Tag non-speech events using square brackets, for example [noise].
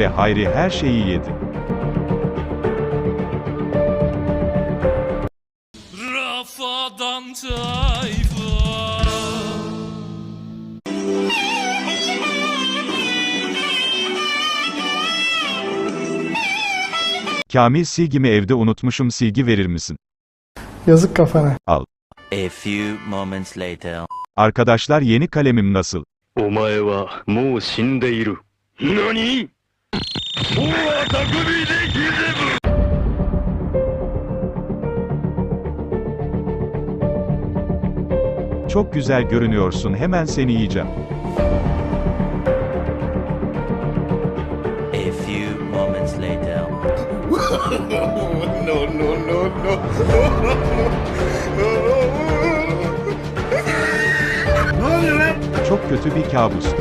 ve Hayri her şeyi yedi. Rafadan tayfa Kamil silgimi evde unutmuşum silgi verir misin? Yazık kafana. Al. A few moments later. Arkadaşlar yeni kalemim nasıl? お前はもう死んでいる。何 우와 당근이 내 Çok güzel görünüyorsun hemen seni yiyeceğim. A few moments later. [laughs] no, no, no, no, Çok kötü bir kabustu.